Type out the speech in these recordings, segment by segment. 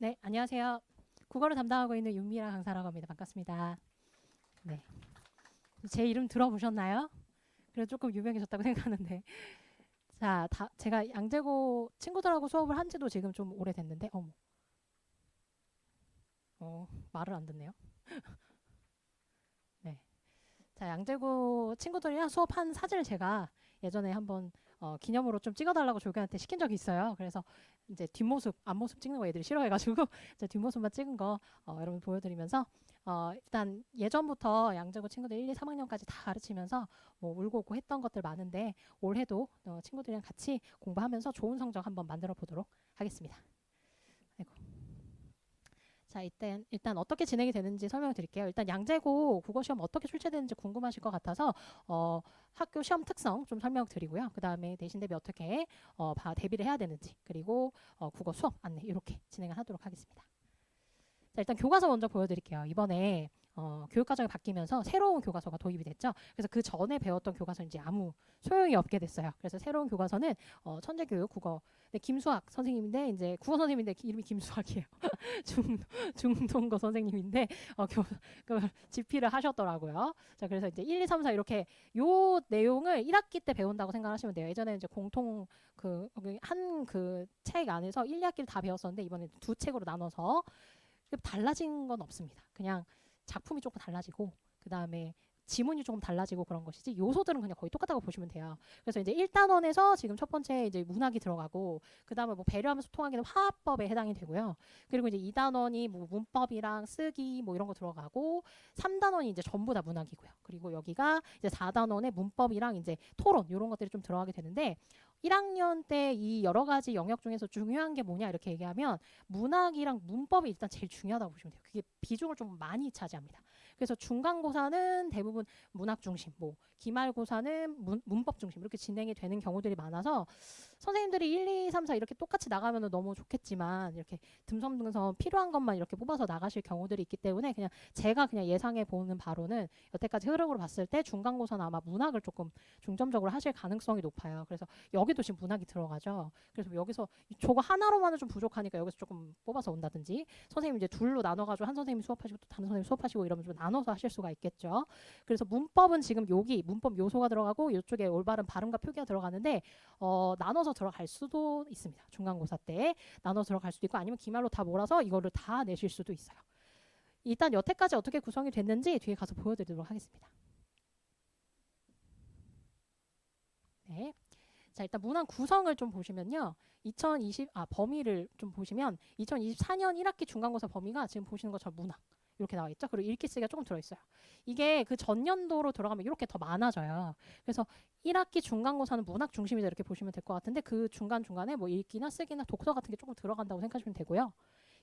네, 안녕하세요. 국어를 담당하고 있는 윤미라 강사라고 합니다. 반갑습니다. 네. 제 이름 들어보셨나요? 그래도 조금 유명해졌다고 생각하는데. 자, 다, 제가 양재고 친구들하고 수업을 한 지도 지금 좀 오래됐는데, 어머. 어, 말을 안 듣네요. 네. 자, 양재고 친구들이랑 수업한 사진을 제가 예전에 한번 어, 기념으로 좀 찍어달라고 조교한테 시킨 적이 있어요. 그래서 이제 뒷모습, 앞모습 찍는 거 애들이 싫어해가지고 이제 뒷모습만 찍은 거 어, 여러분 보여드리면서 어, 일단 예전부터 양재고 친구들 1, 2, 3학년까지 다 가르치면서 뭐 울고 웃고 했던 것들 많은데 올해도 어, 친구들이랑 같이 공부하면서 좋은 성적 한번 만들어 보도록 하겠습니다. 자, 일단 일단 어떻게 진행이 되는지 설명을 드릴게요. 일단 양재고 국어 시험 어떻게 출제되는지 궁금하실 것 같아서 어, 학교 시험 특성 좀 설명드리고요. 그 다음에 대신 대비 어떻게 어, 바, 대비를 해야 되는지 그리고 어, 국어 수업 안내 이렇게 진행을 하도록 하겠습니다. 자, 일단 교과서 먼저 보여드릴게요. 이번에 어, 교육과정이 바뀌면서 새로운 교과서가 도입이 됐죠. 그래서 그 전에 배웠던 교과서는 이제 아무 소용이 없게 됐어요. 그래서 새로운 교과서는 어, 천재교육 국어. 네, 김수학 선생님인데 이제 국어 선생님인데 이름이 김수학이에요. 중 중동거 선생님인데 어, 교, 그 집필을 하셨더라고요. 자, 그래서 이제 1, 2, 3, 4 이렇게 요 내용을 1학기 때 배운다고 생각하시면 돼요. 예전에 이제 공통 그 한 그 책 안에서 1, 2학기를 다 배웠었는데 이번에 두 책으로 나눠서 달라진 건 없습니다. 그냥 작품이 조금 달라지고 그 다음에 지문이 조금 달라지고 그런 것이지 요소들은 그냥 거의 똑같다고 보시면 돼요. 그래서 이제 1단원에서 지금 첫 번째 이제 문학이 들어가고 그다음에 뭐 배려하면서 소통하기는 화합법에 해당이 되고요. 그리고 이제 2단원이 뭐 문법이랑 쓰기 뭐 이런 거 들어가고 3단원이 이제 전부 다 문학이고요. 그리고 여기가 이제 4단원의 문법이랑 이제 토론 이런 것들이 좀 들어가게 되는데 1학년 때 이 여러 가지 영역 중에서 중요한 게 뭐냐 이렇게 얘기하면 문학이랑 문법이 일단 제일 중요하다고 보시면 돼요. 그게 비중을 좀 많이 차지합니다. 그래서 중간고사는 대부분 문학 중심, 뭐 기말고사는 문, 문법 중심 이렇게 진행이 되는 경우들이 많아서 선생님들이 1, 2, 3, 4 이렇게 똑같이 나가면 너무 좋겠지만 이렇게 듬성듬성 필요한 것만 이렇게 뽑아서 나가실 경우들이 있기 때문에 그냥 제가 그냥 예상해 보는 바로는 여태까지 흐름으로 봤을 때 중간고사는 아마 문학을 조금 중점적으로 하실 가능성이 높아요. 그래서 여기도 지금 문학이 들어가죠. 그래서 여기서 저거 하나로만은 좀 부족하니까 여기서 조금 뽑아서 온다든지 선생님 이제 둘로 나눠가지고 한 선생님이 수업하시고 또 다른 선생님이 수업하시고 이러면 좀 나눠서 하실 수가 있겠죠. 그래서 문법은 지금 여기 문법 요소가 들어가고 이쪽에 올바른 발음과 표기가 들어가는데 어, 나눠서 들어갈 수도 있습니다. 중간고사 때 나눠서 들어갈 수도 있고 아니면 기말로 다 몰아서 이거를 다 내실 수도 있어요. 일단 여태까지 어떻게 구성이 됐는지 뒤에 가서 보여드리도록 하겠습니다. 네. 자, 일단 문항 구성을 좀 보시면요. 2020, 아, 범위를 좀 보시면 2024년 1학기 중간고사 범위가 지금 보시는 것처럼 문항. 이렇게 나와 있죠. 그리고 읽기 쓰기가 조금 들어있어요. 이게 그 전년도로 들어가면 이렇게 더 많아져요. 그래서 1학기 중간고사는 문학 중심이다 이렇게 보시면 될 것 같은데 그 중간중간에 뭐 읽기나 쓰기나 독서 같은 게 조금 들어간다고 생각하시면 되고요.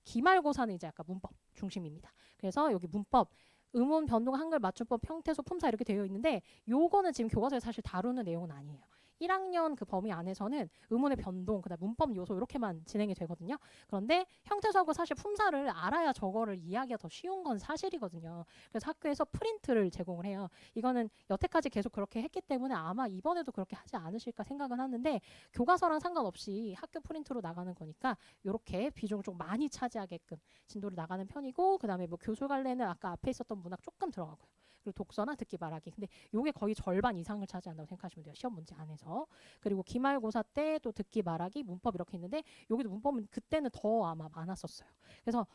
기말고사는 이제 약간 문법 중심입니다. 그래서 여기 문법 음운, 변동, 한글, 맞춤법, 평태소, 품사 이렇게 되어 있는데 요거는 지금 교과서에 사실 다루는 내용은 아니에요. 1학년 그 범위 안에서는 의문의 변동, 그다음 문법 요소 이렇게만 진행이 되거든요. 그런데 형태소하고 사실 품사를 알아야 저거를 이해하기가 더 쉬운 건 사실이거든요. 그래서 학교에서 프린트를 제공을 해요. 이거는 여태까지 계속 그렇게 했기 때문에 아마 이번에도 그렇게 하지 않으실까 생각은 하는데 교과서랑 상관없이 학교 프린트로 나가는 거니까 이렇게 비중을 좀 많이 차지하게끔 진도를 나가는 편이고 그다음에 뭐 교수 관례는 아까 앞에 있었던 문학 조금 들어가고요. 그리고 독서나 듣기 말하기. 근데 요게 거의 절반 이상을 차지한다고 생각하시면 돼요. 시험 문제 안에서. 그리고 기말고사 때 또 듣기 말하기 문법 이렇게 있는데 여기도 문법은 그때는 더 아마 많았었어요. 그래서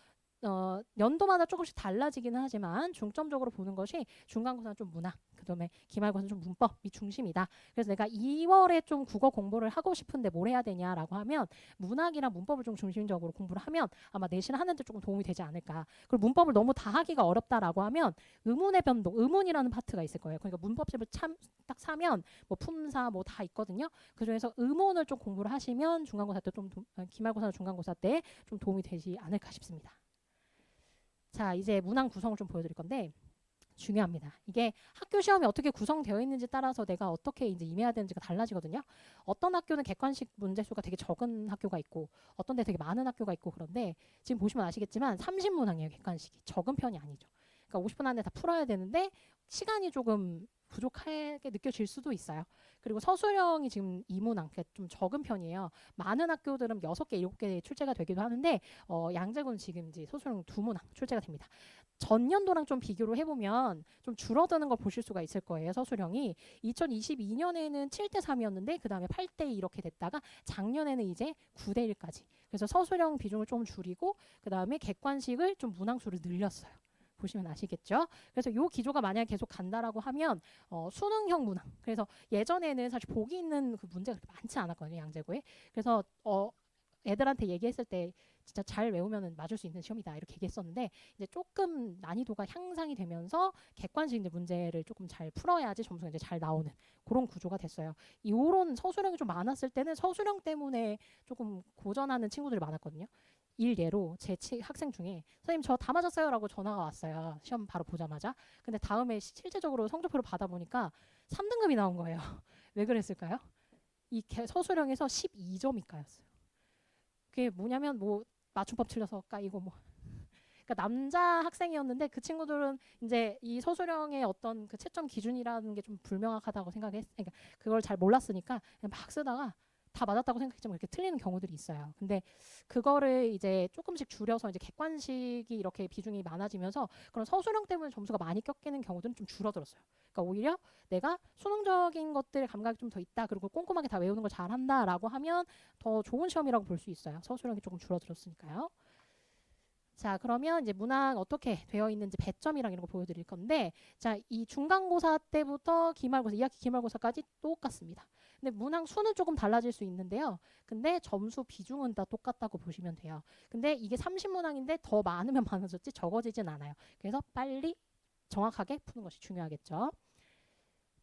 어, 연도마다 조금씩 달라지기는 하지만 중점적으로 보는 것이 중간고사는 좀 문학, 그다음에 기말고사는 좀 문법이 중심이다. 그래서 내가 2월에 좀 국어 공부를 하고 싶은데 뭘 해야 되냐라고 하면 문학이랑 문법을 좀 중심적으로 공부를 하면 아마 내신 하는데 조금 도움이 되지 않을까. 그리고 문법을 너무 다 하기가 어렵다라고 하면 의문의 변동, 의문이라는 파트가 있을 거예요. 그러니까 문법집을 참 딱 사면 뭐 품사 뭐 다 있거든요. 그 중에서 의문을 좀 공부를 하시면 중간고사 때 좀 기말고사나 중간고사 때 좀 도움이 되지 않을까 싶습니다. 자, 이제 문항 구성을 좀 보여드릴 건데 중요합니다. 이게 학교 시험이 어떻게 구성되어 있는지 따라서 내가 어떻게 이제 임해야 되는지가 달라지거든요. 어떤 학교는 객관식 문제 수가 되게 적은 학교가 있고 어떤 데 되게 많은 학교가 있고 그런데 지금 보시면 아시겠지만 30문항이에요. 객관식이. 적은 편이 아니죠. 그러니까 50분 안에 다 풀어야 되는데 시간이 조금 부족하게 느껴질 수도 있어요. 그리고 서술형이 지금 그러니까 좀 적은 편이에요. 많은 학교들은 여섯 개, 일곱 개 출제가 되기도 하는데 어, 양재군 지금 이제 서술형 두 문항 출제가 됩니다. 전년도랑 좀 비교를 해보면 좀 줄어드는 걸 보실 수가 있을 거예요. 서술형이 2022년에는 7대 3이었는데 그 다음에 8대 2 이렇게 됐다가 작년에는 이제 9대 1까지. 그래서 서술형 비중을 좀 줄이고 그 다음에 객관식을 좀 문항수를 늘렸어요. 보시면 아시겠죠? 그래서 요 기조가 만약에 계속 간다라고 하면 어, 수능형 문항. 그래서 예전에는 사실 보기 있는 그 문제가 그렇게 많지 않았거든요, 양재고에. 그래서 어, 애들한테 얘기했을 때 진짜 잘 외우면은 맞을 수 있는 시험이다 이렇게 얘기했었는데 이제 조금 난이도가 향상이 되면서 객관식 이제 문제를 조금 잘 풀어야지 점수가 이제 잘 나오는 그런 구조가 됐어요. 이런 서술형이 좀 많았을 때는 서술형 때문에 조금 고전하는 친구들이 많았거든요. 일예로 제 치, 학생 중에 선생님 저 다 맞았어요라고 전화가 왔어요. 시험 바로 보자마자. 근데 다음에 시- 실제적으로 성적표를 받아보니까 3등급이 나온 거예요. 왜 그랬을까요? 이 개- 서술형에서 12점이까였어요. 그게 뭐냐면 뭐 맞춤법 틀려서 까이고 뭐. 그러니까 남자 학생이었는데 그 친구들은 이제 이 서술형의 어떤 그 채점 기준이라는 게 좀 불명확하다고 생각했. 그러니까 그걸 잘 몰랐으니까 그냥 막 쓰다가 다 맞았다고 생각했지만 이렇게 틀리는 경우들이 있어요. 근데 그거를 이제 조금씩 줄여서 이제 객관식이 이렇게 비중이 많아지면서 그런 서술형 때문에 점수가 많이 꺾이는 경우들은 좀 줄어들었어요. 그러니까 오히려 내가 수능적인 것들 감각이 좀 더 있다. 그리고 꼼꼼하게 다 외우는 걸 잘한다라고 하면 더 좋은 시험이라고 볼 수 있어요. 서술형이 조금 줄어들었으니까요. 자, 그러면 이제 문항 어떻게 되어 있는지 배점이랑 이런 거 보여드릴 건데, 자, 이 중간고사 때부터 기말고사, 2학기 기말고사까지 똑같습니다. 근데 문항 수는 조금 달라질 수 있는데요. 근데 점수 비중은 다 똑같다고 보시면 돼요. 근데 이게 30문항인데 더 많으면 많아졌지 적어지진 않아요. 그래서 빨리 정확하게 푸는 것이 중요하겠죠.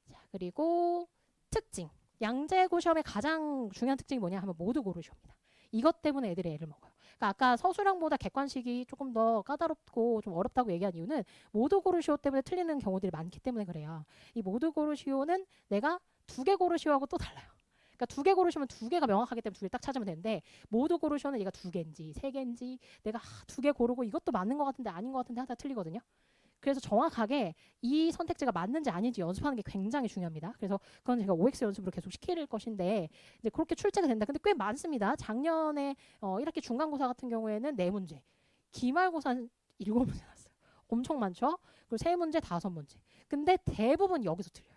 자, 그리고 특징. 양재고 시험의 가장 중요한 특징이 뭐냐 하면 모두 고르시옵니다. 이것 때문에 애들이 애를 먹어요. 그러니까 아까 서술형보다 객관식이 조금 더 까다롭고 좀 어렵다고 얘기한 이유는 모두 고르시오 때문에 틀리는 경우들이 많기 때문에 그래요. 이 모두 고르시오는 내가 두 개 고르시오하고 또 달라요. 그러니까 두 개 고르시면 두 개가 명확하기 때문에 두 개 딱 찾으면 되는데 모두 고르시오는 얘가 두 개인지 세 개인지 내가 두개 고르고 이것도 맞는 것 같은데 아닌 것 같은데 하다 틀리거든요. 그래서 정확하게 이 선택지가 맞는지 아닌지 연습하는 게 굉장히 중요합니다. 그래서 그건 제가 OX 연습으로 계속 시킬 것인데 이제 그렇게 출제가 된다. 근데 꽤 많습니다. 작년에 어, 1학기 중간고사 같은 경우에는 네 문제, 기말고사는 일곱 문제 났어요. 엄청 많죠? 그리고 세 문제, 다섯 문제. 근데 대부분 여기서 틀려요.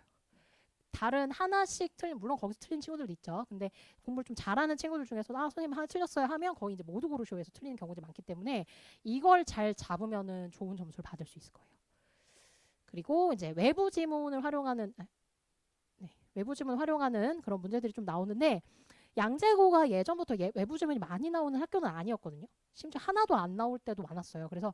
다른 하나씩 틀린 물론 거기서 틀린 친구들도 있죠. 근데 공부를 좀 잘하는 친구들 중에서 아 선생님 하나 틀렸어요 하면 거의 이제 모두 고르쇼에서 틀리는 경우들이 많기 때문에 이걸 잘 잡으면은 좋은 점수를 받을 수 있을 거예요. 그리고 이제 외부 지문을 활용하는 아, 네, 외부 지문 활용하는 그런 문제들이 좀 나오는데 양재고가 예전부터 예, 외부 지문이 많이 나오는 학교는 아니었거든요. 심지어 하나도 안 나올 때도 많았어요. 그래서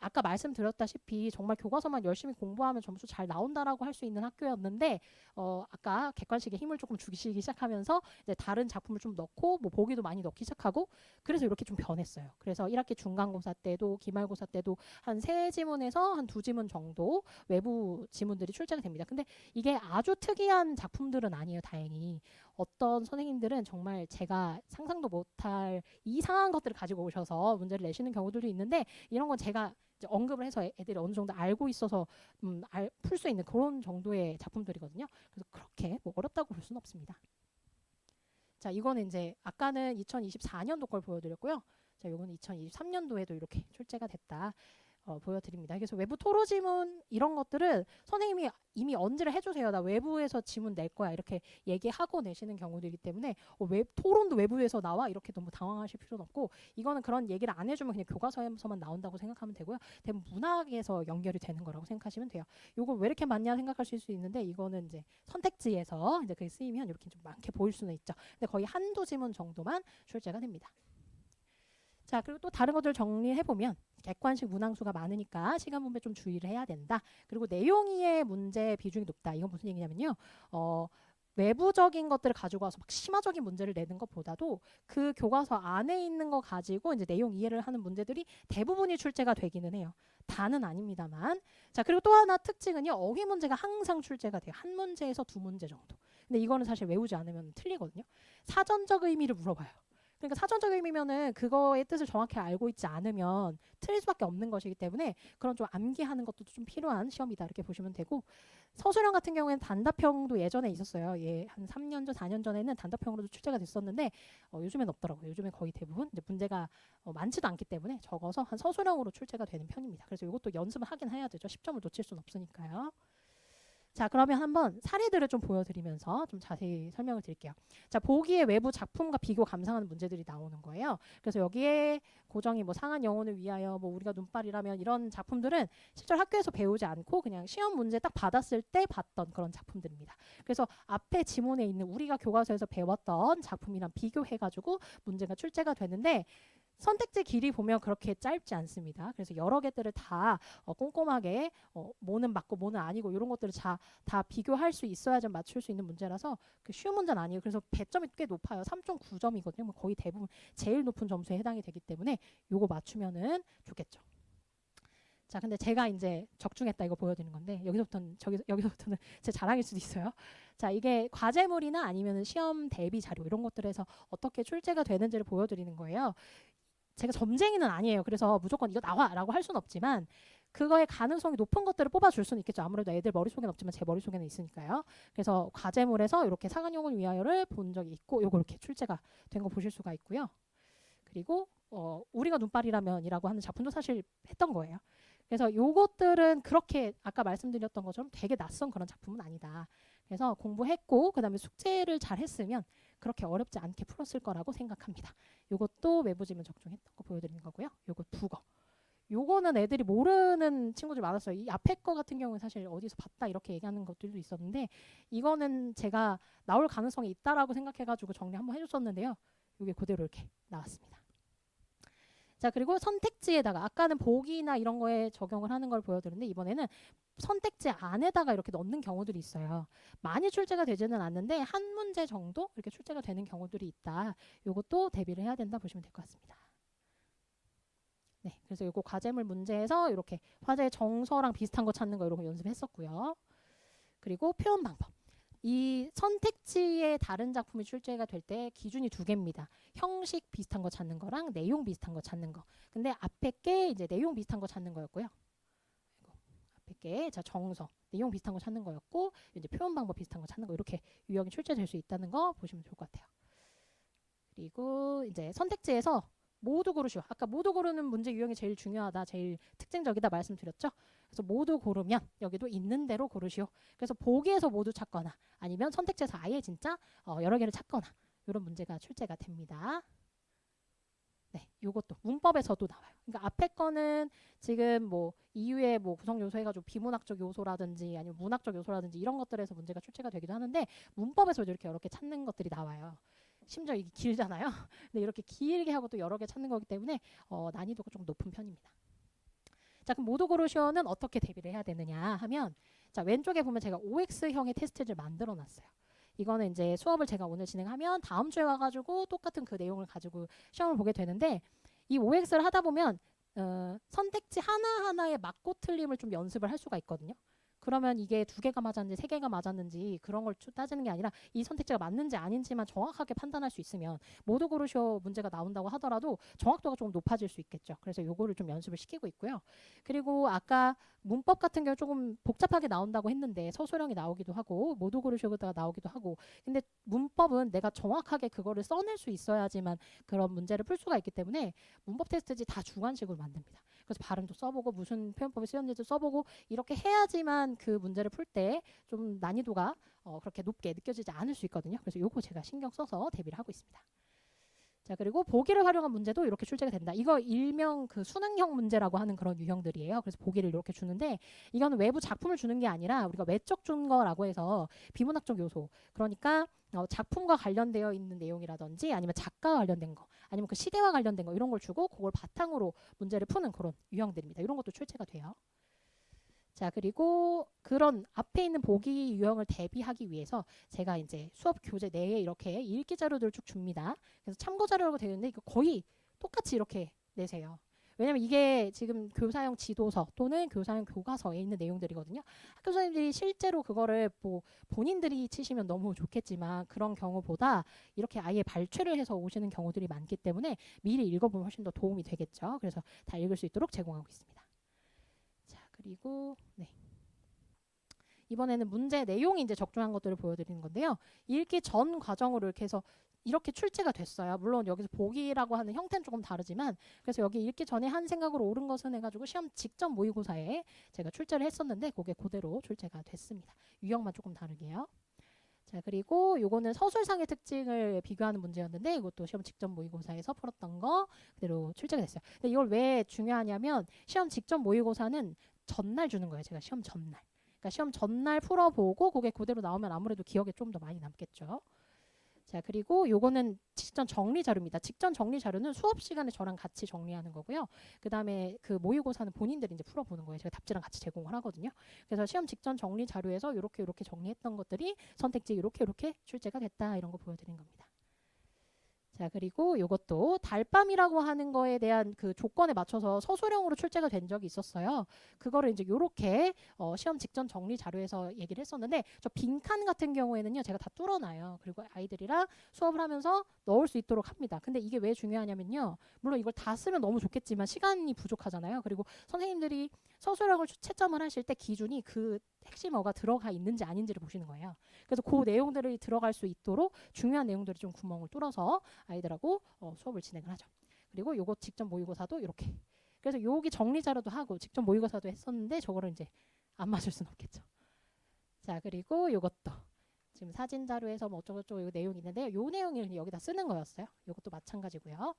아까 말씀드렸다시피 정말 교과서만 열심히 공부하면 점수 잘 나온다라고 할 수 있는 학교였는데 어 아까 객관식에 힘을 조금 주기 시작하면서 이제 다른 작품을 좀 넣고 뭐 보기도 많이 넣기 시작하고 그래서 이렇게 좀 변했어요. 그래서 1학기 중간고사 때도 기말고사 때도 한 세 지문에서 한 두 지문 정도 외부 지문들이 출제가 됩니다. 근데 이게 아주 특이한 작품들은 아니에요. 다행히 어떤 선생님들은 정말 제가 상상도 못할 이상한 것들을 가지고 오셔서 문제를 내시는 경우들도 있는데 이런 건 제가 언급을 해서 애- 애들이 어느 정도 알고 있어서 음, 풀 수 있는 그런 정도의 작품들이거든요. 그래서 그렇게 뭐 어렵다고 볼 수는 없습니다. 자, 이거는 이제 아까는 2024년도 걸 보여드렸고요. 자, 요거는 2023년도에도 이렇게 출제가 됐다. 어, 보여드립니다. 그래서 외부 토로 지문 이런 것들은 선생님이 이미 언지를 해주세요. 나 외부에서 지문 낼 거야 이렇게 얘기하고 내시는 경우들이기 때문에 어, 외, 토론도 외부에서 나와 이렇게 너무 당황하실 필요는 없고 이거는 그런 얘기를 안 해주면 그냥 교과서에서만 나온다고 생각하면 되고요. 대부분 문학에서 연결이 되는 거라고 생각하시면 돼요. 요거 왜 이렇게 많냐 생각하실 수 있는데 이거는 이제 선택지에서 이제 그게 쓰이면 이렇게 좀 많게 보일 수는 있죠. 근데 거의 한두 지문 정도만 출제가 됩니다. 자, 그리고 또 다른 것들 정리해 보면 객관식 문항수가 많으니까 시간 분배 좀 주의를 해야 된다. 그리고 내용이의 문제 비중이 높다. 이건 무슨 얘기냐면요. 어, 외부적인 것들을 가지고 와서 막 심화적인 문제를 내는 것보다도 그 교과서 안에 있는 거 가지고 이제 내용 이해를 하는 문제들이 대부분이 출제가 되기는 해요. 다는 아닙니다만. 자, 그리고 또 하나 특징은요. 어휘 문제가 항상 출제가 돼요. 한 문제에서 두 문제 정도. 근데 이거는 사실 외우지 않으면 틀리거든요. 사전적 의미를 물어봐요. 그러니까 사전적 의미면은 그거의 뜻을 정확히 알고 있지 않으면 틀릴 수밖에 없는 것이기 때문에 그런 좀 암기하는 것도 좀 필요한 시험이다 이렇게 보시면 되고 서술형 같은 경우에는 단답형도 예전에 있었어요. 예, 한 3년 전, 4년 전에는 단답형으로도 출제가 됐었는데 어, 요즘엔 없더라고요. 요즘에 거의 대부분 이제 문제가 어, 많지도 않기 때문에 적어서 한 서술형으로 출제가 되는 편입니다. 그래서 이것도 연습을 하긴 해야 되죠. 10점을 놓칠 수는 없으니까요. 자, 그러면 한번 사례들을 좀 보여드리면서 좀 자세히 설명을 드릴게요. 자, 보기의 외부 작품과 비교 감상하는 문제들이 나오는 거예요. 그래서 여기에 고정이 뭐 상한 영혼을 위하여 뭐 우리가 눈발이라면 이런 작품들은 실제로 학교에서 배우지 않고 그냥 시험 문제 딱 받았을 때 봤던 그런 작품들입니다. 그래서 앞에 지문에 있는 우리가 교과서에서 배웠던 작품이랑 비교해가지고 문제가 출제가 되는데 선택지 길이 보면 그렇게 짧지 않습니다. 그래서 여러 개들을 다 어, 꼼꼼하게 어, 뭐는 맞고 뭐는 아니고 이런 것들을 다, 다 비교할 수 있어야 좀 맞출 수 있는 문제라서 그 쉬운 문제는 아니에요. 그래서 배점이 꽤 높아요. 3.9점이거든요. 뭐 거의 대부분 제일 높은 점수에 해당이 되기 때문에 요거 맞추면은 좋겠죠. 자, 근데 제가 이제 적중했다 이거 보여드리는 건데 여기서부터는 저기 여기서부터는 제 자랑일 수도 있어요. 자, 이게 과제물이나 아니면은 시험 대비 자료 이런 것들에서 어떻게 출제가 되는지를 보여드리는 거예요. 제가 점쟁이는 아니에요. 그래서 무조건 이거 나와라고 할 수는 없지만 그거의 가능성이 높은 것들을 뽑아줄 수는 있겠죠. 아무래도 애들 머릿속에는 없지만 제 머릿속에는 있으니까요. 그래서 과제물에서 이렇게 상한용을 위하여를 본 적이 있고 요거 이렇게 출제가 된 거 보실 수가 있고요. 그리고 어, 우리가 눈발이라면이라고 하는 작품도 사실 했던 거예요. 그래서 요것들은 그렇게 아까 말씀드렸던 것처럼 되게 낯선 그런 작품은 아니다. 그래서 공부했고 그다음에 숙제를 잘 했으면 그렇게 어렵지 않게 풀었을 거라고 생각합니다. 요것도 외부 지문 적중했던 거 보여드리는 거고요. 요거 국어. 요거는 애들이 모르는 친구들 많았어요. 이 앞에 거 같은 경우는 사실 어디서 봤다 이렇게 얘기하는 것들도 있었는데 이거는 제가 나올 가능성이 있다라고 생각해가지고 정리 한번 해줬었는데요. 이게 그대로 이렇게 나왔습니다. 자 그리고 선택지에다가 아까는 보기나 이런 거에 적용을 하는 걸 보여드렸는데 이번에는 선택지 안에다가 이렇게 넣는 경우들이 있어요. 많이 출제가 되지는 않는데 한 문제 정도 이렇게 출제가 되는 경우들이 있다. 요것도 대비를 해야 된다 보시면 될 것 같습니다. 네, 그래서 요거 과제물 문제에서 이렇게 화제 정서랑 비슷한 거 찾는 거 이런 거 연습했었고요. 그리고 표현 방법. 이 선택지에 다른 작품이 출제가 될 때 기준이 두 개입니다. 형식 비슷한 거 찾는 거랑 내용 비슷한 거 찾는 거. 근데 앞에 게 이제 내용 비슷한 거 찾는 거였고요. 앞에 게 자, 정서, 내용 비슷한 거 찾는 거였고 이제 표현 방법 비슷한 거 찾는 거 이렇게 유형이 출제될 수 있다는 거 보시면 좋을 것 같아요. 그리고 이제 선택지에서 모두 고르시오. 아까 모두 고르는 문제 유형이 제일 중요하다, 제일 특징적이다 말씀드렸죠. 그래서 모두 고르면 여기도 있는 대로 고르시오. 그래서 보기에서 모두 찾거나 아니면 선택지에서 아예 진짜 어, 여러 개를 찾거나 이런 문제가 출제가 됩니다. 네, 요것도 문법에서도 나와요. 그러니까 앞에 거는 지금 뭐 이유의 뭐 구성 요소 해가지고 비문학적 요소라든지 아니면 문학적 요소라든지 이런 것들에서 문제가 출제가 되기도 하는데 문법에서도 이렇게 개 찾는 것들이 나와요. 심지어 이게 길잖아요. 근데 이렇게 길게 하고 또 여러 개 찾는 거기 때문에 어, 난이도가 좀 높은 편입니다. 자, 그럼 고르시오는 어떻게 대비를 해야 되느냐 하면 자, 왼쪽에 보면 제가 OX형의 테스트를 만들어 놨어요. 이거는 이제 수업을 제가 오늘 진행하면 다음 주에 와가지고 똑같은 그 내용을 가지고 시험을 보게 되는데 이 OX를 하다 보면 어, 선택지 하나하나에 맞고 틀림을 좀 연습을 할 수가 있거든요. 그러면 이게 두 개가 맞았는지 세 개가 맞았는지 그런 걸 따지는 게 아니라 이 선택지가 맞는지 아닌지만 정확하게 판단할 수 있으면 모두 고르쇼 문제가 나온다고 하더라도 정확도가 조금 높아질 수 있겠죠. 그래서 요거를 좀 연습을 시키고 있고요. 그리고 아까 문법 같은 경우 조금 복잡하게 나온다고 했는데 서술형이 나오기도 하고 모두 고르쇼가 나오기도 하고 근데 문법은 내가 정확하게 그거를 써낼 수 있어야지만 그런 문제를 풀 수가 있기 때문에 문법 테스트지 다 주관식으로 만듭니다. 그래서 발음도 써보고 무슨 표현법이 쓰였는지도 써보고 이렇게 해야지만 그 문제를 풀 때 좀 난이도가 어, 그렇게 높게 느껴지지 않을 수 있거든요. 그래서 요거 제가 신경 써서 대비를 하고 있습니다. 자 그리고 보기를 활용한 문제도 이렇게 출제가 된다. 이거 일명 그 수능형 문제라고 하는 그런 유형들이에요. 그래서 보기를 이렇게 주는데 이거는 외부 작품을 주는 게 아니라 우리가 외적 준거라고 해서 비문학적 요소. 그러니까 어, 작품과 관련되어 있는 내용이라든지 아니면 작가와 관련된 거 아니면 그 시대와 관련된 거 이런 걸 주고 그걸 바탕으로 문제를 푸는 그런 유형들입니다. 이런 것도 출제가 돼요. 자 그리고 그런 앞에 있는 보기 유형을 대비하기 위해서 제가 이제 수업 교재 내에 이렇게 읽기 자료들을 쭉 줍니다. 그래서 참고 자료라고 되어 있는데 이거 거의 똑같이 이렇게 내세요. 왜냐면 이게 지금 교사용 지도서 또는 교사용 교과서에 있는 내용들이거든요. 학교 선생님들이 실제로 그거를 뭐 본인들이 치시면 너무 좋겠지만 그런 경우보다 이렇게 아예 발췌를 해서 오시는 경우들이 많기 때문에 미리 읽어보면 훨씬 더 도움이 되겠죠. 그래서 다 읽을 수 있도록 제공하고 있습니다. 자, 그리고 네. 이번에는 문제 내용이 이제 적중한 것들을 보여드리는 건데요. 읽기 전 과정으로 이렇게 해서 이렇게 출제가 됐어요. 물론 여기서 보기라고 하는 형태는 조금 다르지만 그래서 여기 읽기 전에 한 생각으로 옳은 것은 해가지고 시험 직전 모의고사에 제가 출제를 했었는데 그게 그대로 출제가 됐습니다. 유형만 조금 다르게요. 자 그리고 요거는 서술상의 특징을 비교하는 문제였는데 이것도 시험 직전 모의고사에서 풀었던 거 그대로 출제가 됐어요. 근데 이걸 왜 중요하냐면 시험 직전 모의고사는 전날 주는 거예요. 제가 시험 전날. 그러니까 시험 전날 풀어보고 그게 그대로 나오면 아무래도 기억에 좀 더 많이 남겠죠. 자 그리고 요거는 직전 정리 자료입니다. 직전 정리 자료는 수업 시간에 저랑 같이 정리하는 거고요. 그 다음에 그 모의고사는 본인들이 이제 풀어보는 거예요. 제가 답지랑 같이 제공을 하거든요. 그래서 시험 직전 정리 자료에서 이렇게 이렇게 정리했던 것들이 선택지 이렇게 이렇게 출제가 됐다 이런 거 보여드린 겁니다. 자 그리고 이것도 달밤이라고 하는 거에 대한 그 조건에 맞춰서 서술형으로 출제가 된 적이 있었어요. 그거를 이제 요렇게 어, 시험 직전 정리 자료에서 얘기를 했었는데 저 빈칸 같은 경우에는요 제가 다 뚫어놔요. 그리고 아이들이랑 수업을 하면서 넣을 수 있도록 합니다. 근데 이게 왜 중요하냐면요. 물론 이걸 다 쓰면 너무 좋겠지만 시간이 부족하잖아요. 그리고 선생님들이 서술형을 채점을 하실 때 기준이 그 핵심어가 들어가 있는지 아닌지를 보시는 거예요. 그래서 그 내용들이 들어갈 수 있도록 중요한 내용들이 좀 구멍을 뚫어서 아이들하고 어, 수업을 진행을 하죠. 그리고 요거 직접 모의고사도 이렇게. 그래서 여기 정리 자료도 하고 직접 모의고사도 했었는데 저거를 이제 안 맞을 수는 없겠죠. 자 그리고 요것도 지금 사진 자료에서 뭐 어쩌고저쩌고 요 내용이 있는데요. 요 내용을 여기다 쓰는 거였어요. 요것도 마찬가지고요.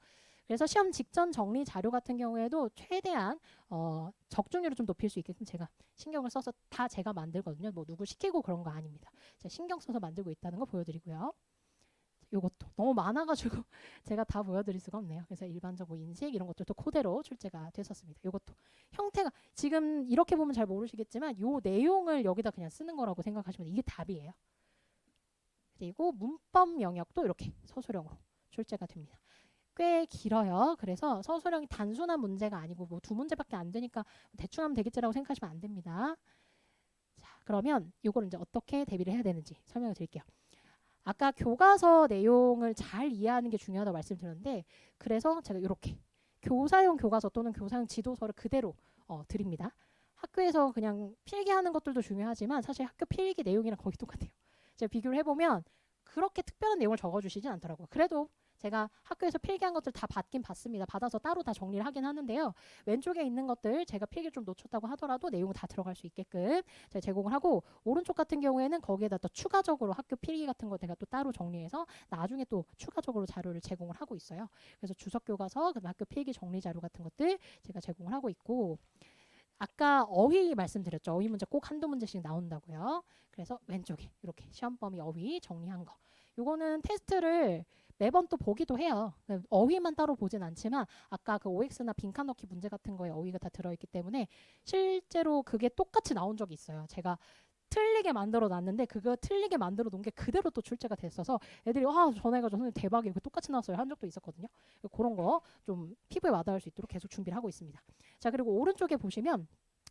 그래서 시험 직전 정리 자료 같은 경우에도 최대한 어, 적중률을 좀 높일 수 있게끔 제가 신경을 써서 다 제가 만들거든요. 뭐 누구 시키고 그런 거 아닙니다. 제가 신경 써서 만들고 있다는 거 보여드리고요. 요것도 너무 많아가지고 제가 다 보여드릴 수가 없네요. 그래서 일반적 뭐 인식 이런 것들도 그대로 출제가 됐었습니다. 요것도 형태가 지금 이렇게 보면 잘 모르시겠지만 요 내용을 여기다 그냥 쓰는 거라고 생각하시면 이게 답이에요. 그리고 문법 영역도 이렇게 서술형으로 출제가 됩니다. 꽤 길어요. 그래서 서술형이 단순한 문제가 아니고 뭐 두 문제밖에 안 되니까 대충 하면 되겠지라고 생각하시면 안 됩니다. 자, 그러면 이걸 이제 어떻게 대비를 해야 되는지 설명을 드릴게요. 아까 교과서 내용을 잘 이해하는 게 중요하다고 말씀드렸는데 그래서 제가 이렇게 교사용 교과서 또는 교사용 지도서를 그대로 어, 드립니다. 학교에서 그냥 필기하는 것들도 중요하지만 사실 학교 필기 내용이랑 거의 똑같아요. 제가 비교를 해보면 그렇게 특별한 내용을 적어주시진 않더라고요. 그래도 제가 학교에서 필기한 것들 다 받긴 받습니다. 받아서 따로 다 정리를 하긴 하는데요. 왼쪽에 있는 것들 제가 필기 좀 놓쳤다고 하더라도 내용은 다 들어갈 수 있게끔 제가 제공을 하고 오른쪽 같은 경우에는 거기에다 또 추가적으로 학교 필기 같은 거 제가 또 따로 정리해서 나중에 또 추가적으로 자료를 제공을 하고 있어요. 그래서 주석 교과서, 그다음 학교 필기 정리 자료 같은 것들 제가 제공을 하고 있고 아까 어휘 말씀드렸죠. 어휘 문제 꼭 한두 문제씩 나온다고요. 그래서 왼쪽에 이렇게 시험 범위 어휘 정리한 거. 요거는 테스트를 매번 또 보기도 해요. 어휘만 따로 보진 않지만 아까 그 OX나 빈칸 넣기 문제 같은 거에 어휘가 다 들어있기 때문에 실제로 그게 똑같이 나온 적이 있어요. 제가 틀리게 만들어 놨는데 그거 틀리게 만들어 놓은 게 그대로 또 출제가 됐어서 애들이 와 전화해가지고 선생님 대박이에요. 그 똑같이 나왔어요. 한 적도 있었거든요. 그런 거 좀 피부에 와닿을 수 있도록 계속 준비를 하고 있습니다. 자 그리고 오른쪽에 보시면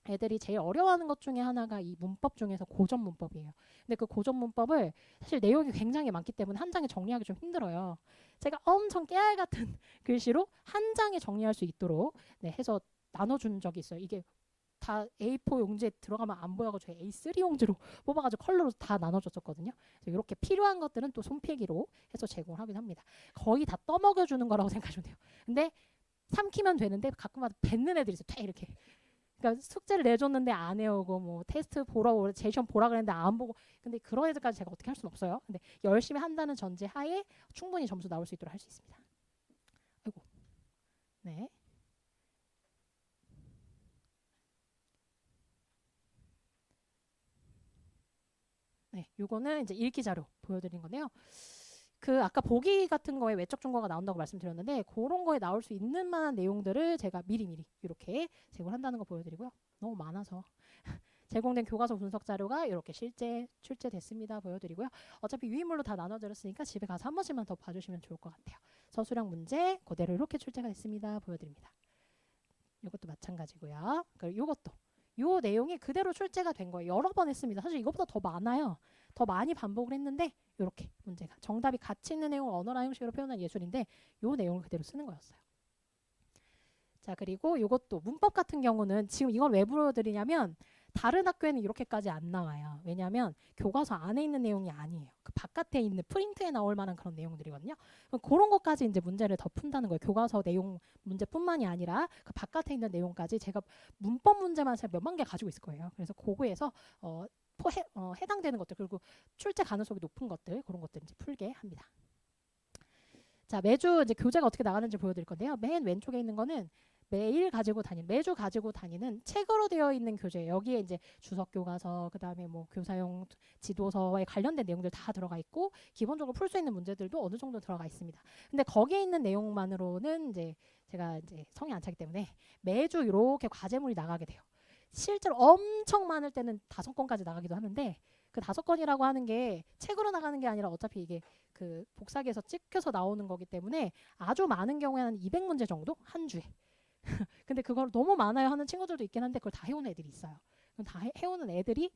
애들이 제일 어려워하는 것 중에 하나가 이 문법 중에서 고전 문법이에요. 근데 그 고전 문법을 사실 내용이 굉장히 많기 때문에 한 장에 정리하기 좀 힘들어요. 제가 엄청 깨알 같은 글씨로 한 장에 정리할 수 있도록 네, 해서 나눠준 적이 있어요. 이게 다 A4 용지에 들어가면 안 보여가지고 A3 용지로 뽑아가지고 컬러로 다 나눠줬었거든요. 그래서 이렇게 필요한 것들은 또 손필기로 해서 제공을 하긴 합니다. 거의 다 떠먹여주는 거라고 생각하시면 돼요. 근데 삼키면 되는데 가끔마다 뱉는 애들이 있어요. 돼 이렇게. 그러니까 숙제를 내줬는데 안 해오고 뭐 테스트 보러 오 제시험 보라 그랬는데 안 보고 근데 그런 애들까지 제가 어떻게 할 수는 없어요. 근데 열심히 한다는 전제 하에 충분히 점수 나올 수 있도록 할 수 있습니다. 아이고. 네. 네, 요거는 이제 읽기 자료 보여드린 건데요. 그 아까 보기 같은 거에 외적 증거가 나온다고 말씀드렸는데 그런 거에 나올 수 있는 만한 내용들을 제가 미리미리 이렇게 제공한다는 거 보여드리고요. 너무 많아서 제공된 교과서 분석 자료가 이렇게 실제 출제됐습니다. 보여드리고요. 어차피 유인물로 다 나눠드렸으니까 집에 가서 한 번씩만 더 봐주시면 좋을 것 같아요. 서술형 문제 그대로 이렇게 출제가 됐습니다. 보여드립니다. 마찬가지고요. 그리고 요것도 요 내용이 그대로 출제가 된 거예요. 여러 번 했습니다. 사실 이것보다 더 많아요. 더 많이 반복을 했는데 이렇게 문제가 정답이 가치 있는 내용을 언어나 형식으로 표현한 예술인데 요 내용을 그대로 쓰는 거였어요. 자 그리고 요것도 문법 같은 경우는 지금 이걸 왜 불러드리냐면 다른 학교에는 이렇게까지 안 나와요. 왜냐하면 교과서 안에 있는 내용이 아니에요. 그 바깥에 있는 프린트에 나올 만한 그런 내용들이거든요. 그런 것까지 이제 문제를 더 푼다는 거예요. 교과서 내용 문제뿐만이 아니라 그 바깥에 있는 내용까지 제가 문법 문제만 몇만 개 가지고 있을 거예요. 그래서 그거에서 어, 포, 해, 어, 해당되는 것들 그리고 출제 가능성이 높은 것들 그런 것들 이제 풀게 합니다. 자 매주 이제 교재가 어떻게 나가는지 보여드릴 건데요. 맨 왼쪽에 있는 거는 매일 가지고 다니는 매주 가지고 다니는 책으로 되어 있는 교재 여기에 이제 주석 교과서 그다음에 뭐 교사용 지도서에 관련된 내용들 다 들어가 있고 기본적으로 풀 수 있는 문제들도 어느 정도 들어가 있습니다. 근데 거기에 있는 내용만으로는 이제 제가 이제 성이 안 차기 때문에 매주 이렇게 과제물이 나가게 돼요. 실제로 엄청 많을 때는 다섯 건까지 나가기도 하는데 그 다섯 건이라고 하는 게 책으로 나가는 게 아니라 어차피 이게 그 복사기에서 찍혀서 나오는 거기 때문에 아주 많은 경우에는 200문제 정도 한 주에 근데 그걸 너무 많아요 하는 친구들도 있긴 한데 그걸 다 해오는 애들이 있어요. 그럼 다 해, 해오는 애들이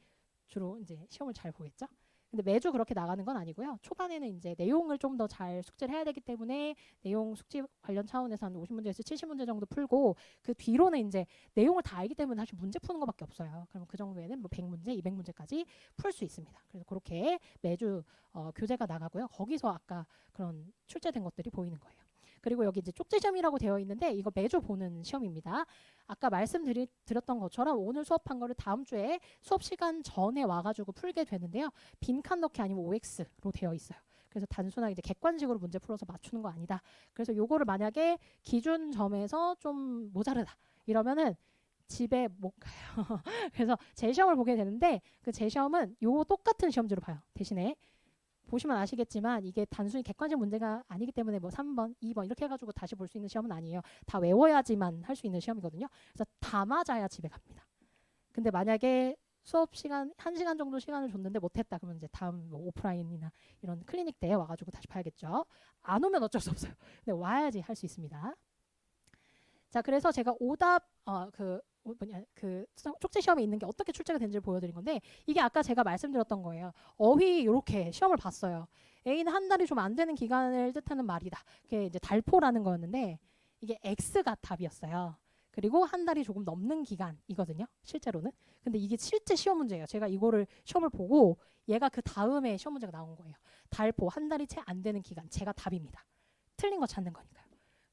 주로 이제 시험을 잘 보겠죠. 근데 매주 그렇게 나가는 건 아니고요. 초반에는 이제 내용을 좀 더 잘 숙제를 해야 되기 때문에 내용 숙지 관련 차원에서 한 50문제에서 70문제 정도 풀고 그 뒤로는 이제 내용을 다 알기 때문에 사실 문제 푸는 것밖에 없어요. 그럼 그 정도에는 뭐 100문제, 200문제까지 풀 수 있습니다. 그래서 그렇게 매주 어, 교재가 나가고요. 거기서 아까 그런 출제된 것들이 보이는 거예요. 그리고 여기 이제 쪽지 시험이라고 되어 있는데 이거 매주 보는 시험입니다. 아까 말씀드렸던 것처럼 오늘 수업한 거를 다음 주에 수업 시간 전에 와가지고 풀게 되는데요. 빈칸 넣기 아니면 OX로 되어 있어요. 그래서 단순하게 이제 객관식으로 문제 풀어서 맞추는 거 아니다. 그래서 요거를 만약에 기준 점에서 좀 모자르다 이러면은 집에 못 가요. 그래서 제 시험을 보게 되는데 그 제 시험은 요 똑같은 시험지로 봐요. 대신에 보시면 아시겠지만 이게 단순히 객관식 문제가 아니기 때문에 뭐 3번, 2번 이렇게 해가지고 다시 볼 수 있는 시험은 아니에요. 다 외워야지만 할 수 있는 시험이거든요. 그래서 다 맞아야 집에 갑니다. 근데 만약에 수업 시간 한 시간 정도 시간을 줬는데 못했다 그러면 이제 다음 뭐 오프라인이나 이런 클리닉 때에 와가지고 다시 봐야겠죠. 안 오면 어쩔 수 없어요. 근데 와야지 할 수 있습니다. 자 그래서 제가 오답 어 그 뭐냐 그 쪽지 시험에 있는 게 어떻게 출제가 되는지를 보여드린 건데 이게 아까 제가 말씀드렸던 거예요. 어휘 이렇게 시험을 봤어요. A는 한 달이 좀 안 되는 기간을 뜻하는 말이다. 그게 이제 달포라는 거였는데 이게 X가 답이었어요. 그리고 한 달이 조금 넘는 기간이거든요. 실제로는. 근데 이게 실제 시험 문제예요. 제가 이거를 시험을 보고 얘가 그 다음에 시험 문제가 나온 거예요. 달포 한 달이 채 안 되는 기간 제가 답입니다. 틀린 거 찾는 거니까요.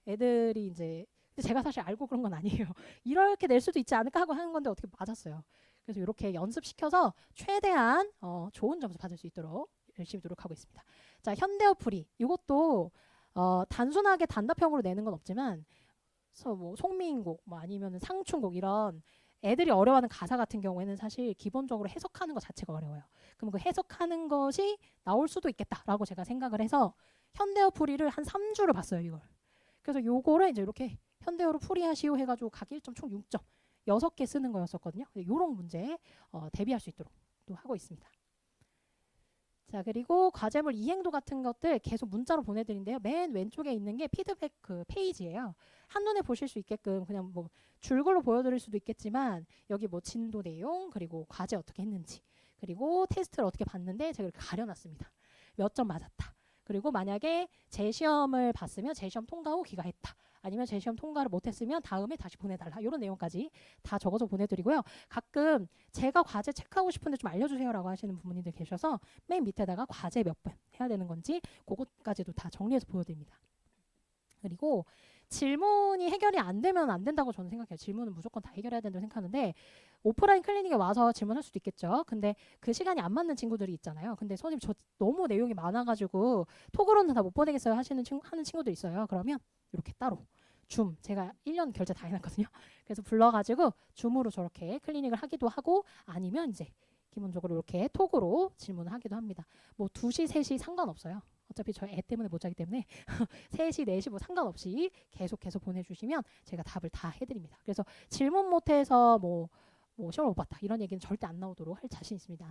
애들이 이제 제가 사실 알고 그런 건 아니에요. 이렇게 낼 수도 있지 않을까 하고 하는 건데 어떻게 맞았어요. 그래서 이렇게 연습시켜서 최대한 어, 좋은 점수 받을 수 있도록 열심히 노력하고 있습니다. 자, 현대어풀이 이것도 어, 단순하게 단답형으로 내는 건 없지만 뭐 송미인곡 뭐 아니면 상춘곡 이런 애들이 어려워하는 가사 같은 경우에는 사실 기본적으로 해석하는 것 자체가 어려워요. 그럼 그 해석하는 것이 나올 수도 있겠다라고 제가 생각을 해서 현대어 풀이를 한 3주를 봤어요, 이걸. 그래서 요거를 이제 이렇게 현대어로 풀이하시오 해가지고 각 1점 총 6점 6개 쓰는 거였었거든요. 요런 문제 어, 대비할 수 있도록 또 하고 있습니다. 자 그리고 과제물 이행도 같은 것들 계속 문자로 보내드린데요. 맨 왼쪽에 있는 게 피드백 그 페이지예요. 한눈에 보실 수 있게끔 그냥 뭐 줄글로 보여드릴 수도 있겠지만 여기 뭐 진도 내용 그리고 과제 어떻게 했는지 그리고 테스트를 어떻게 봤는데 제가 이렇게 가려놨습니다. 몇 점 맞았다. 그리고 만약에 재시험을 봤으면 재시험 통과 후 귀가했다. 아니면 재시험 통과를 못했으면 다음에 다시 보내달라 이런 내용까지 다 적어서 보내드리고요. 가끔 제가 과제 체크하고 싶은데 좀 알려주세요라고 하시는 부모님들 계셔서 맨 밑에다가 과제 몇 번 해야 되는 건지 그것까지도 다 정리해서 보여드립니다. 그리고 질문이 해결이 안 되면 안 된다고 저는 생각해요. 질문은 무조건 다 해결해야 된다고 생각하는데 오프라인 클리닉에 와서 질문할 수도 있겠죠. 근데 그 시간이 안 맞는 친구들이 있잖아요. 근데 선생님 저 너무 내용이 많아가지고 톡으로는 다 못 보내겠어요 하시는 친구 하는 친구들 있어요. 그러면 이렇게 따로 줌 제가 1년 결제 다 해놨거든요. 그래서 불러가지고 줌으로 저렇게 클리닉을 하기도 하고 아니면 이제 기본적으로 이렇게 톡으로 질문을 하기도 합니다. 뭐 2시, 3시 상관없어요. 어차피 저희 애 때문에 못 자기 때문에 3시, 4시 뭐 상관없이 계속해서 보내주시면 제가 답을 다 해드립니다. 그래서 질문 못해서 뭐, 뭐 시험을 못 봤다 이런 얘기는 절대 안 나오도록 할 자신 있습니다.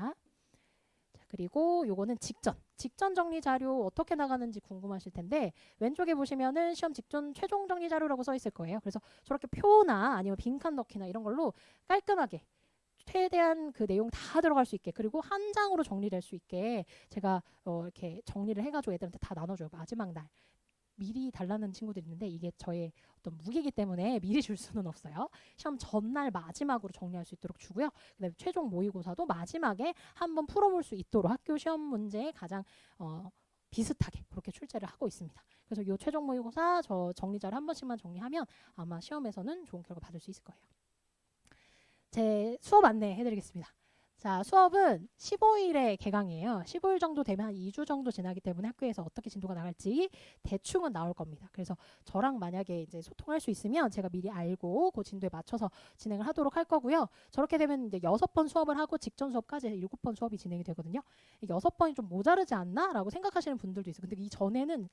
자, 그리고 요거는 직전. 직전 정리 자료 어떻게 나가는지 궁금하실 텐데 왼쪽에 보시면은 시험 직전 최종 정리 자료라고 써 있을 거예요. 그래서 저렇게 표나 아니면 빈칸 넣기나 이런 걸로 깔끔하게 최대한 그 내용 다 들어갈 수 있게 그리고 한 장으로 정리될 수 있게 제가 어 이렇게 정리를 해가지고 애들한테 다 나눠줘요. 마지막 날. 미리 달라는 친구들이 있는데 이게 저의 어떤 무게이기 때문에 미리 줄 수는 없어요. 시험 전날 마지막으로 정리할 수 있도록 주고요. 그다음에 최종 모의고사도 마지막에 한번 풀어볼 수 있도록 학교 시험 문제에 가장 어, 비슷하게 그렇게 출제를 하고 있습니다. 그래서 이 최종 모의고사 저 정리자를 한 번씩만 정리하면 아마 시험에서는 좋은 결과 받을 수 있을 거예요. 제 수업 안내 해드리겠습니다. 자, 수업은 15일에 개강이에요. 15일 정도 되면 한 2주 정도 지나기 때문에 학교에서 어떻게 진도가 나갈지 대충은 나올 겁니다. 그래서 저랑 만약에 이제 소통할 수 있으면 제가 미리 알고 그 진도에 맞춰서 진행을 하도록 할 거고요. 저렇게 되면 이제 여섯 번 수업을 하고 직전 수업까지 일곱 번 수업이 진행이 되거든요. 여섯 번이 좀 모자르지 않나?라고 생각하시는 분들도 있어요. 근데 이 전에는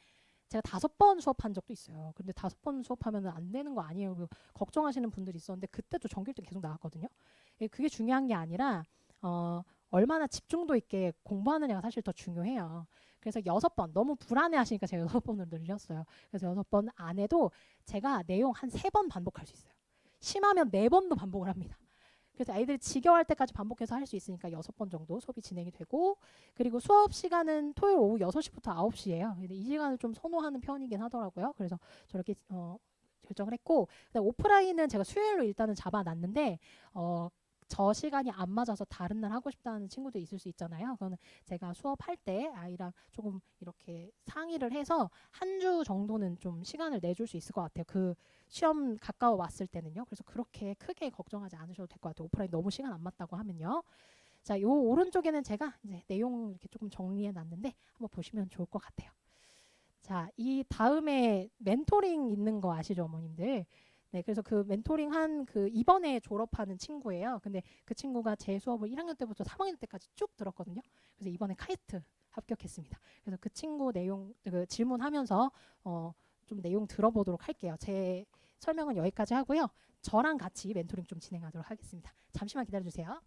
제가 다섯 번 수업한 적도 있어요. 근데 다섯 번 수업하면 안 되는 거 아니에요? 그 걱정하시는 분들이 있었는데 그때도 전교 1등 계속 나왔거든요. 예, 그게 중요한 게 아니라 어, 얼마나 집중도 있게 공부하느냐가 사실 더 중요해요. 그래서 여섯 번 너무 불안해 하시니까 제가 여섯 번을 늘렸어요. 그래서 여섯 번 안에도 제가 내용 한 세 번 반복할 수 있어요. 심하면 네 번도 반복을 합니다. 그래서 아이들이 지겨워할 때까지 반복해서 할 수 있으니까 여섯 번 정도 수업이 진행이 되고 그리고 수업 시간은 토요일 오후 6시부터 9시예요. 근데 이 시간을 좀 선호하는 편이긴 하더라고요. 그래서 저렇게 어, 결정을 했고 오프라인은 제가 수요일로 일단은 잡아놨는데 어, 저 시간이 안 맞아서 다른 날 하고 싶다는 친구도 있을 수 있잖아요. 그거는 제가 수업할 때 아이랑 조금 이렇게 상의를 해서 한 주 정도는 좀 시간을 내줄 수 있을 것 같아요. 그 시험 가까워 왔을 때는요. 그래서 그렇게 크게 걱정하지 않으셔도 될 것 같아요. 오프라인 너무 시간 안 맞다고 하면요. 자, 요 오른쪽에는 제가 이제 내용 이렇게 조금 정리해 놨는데 한번 보시면 좋을 것 같아요. 자, 이 다음에 멘토링 있는 거 아시죠, 어머님들? 네, 그래서 그 멘토링 한 그 이번에 졸업하는 친구예요. 근데 그 친구가 제 수업을 1학년 때부터 3학년 때까지 쭉 들었거든요. 그래서 이번에 카이스트 합격했습니다. 그래서 그 친구 내용 그 질문하면서 어, 좀 내용 들어보도록 할게요. 제 설명은 여기까지 하고요. 저랑 같이 멘토링 좀 진행하도록 하겠습니다. 잠시만 기다려 주세요.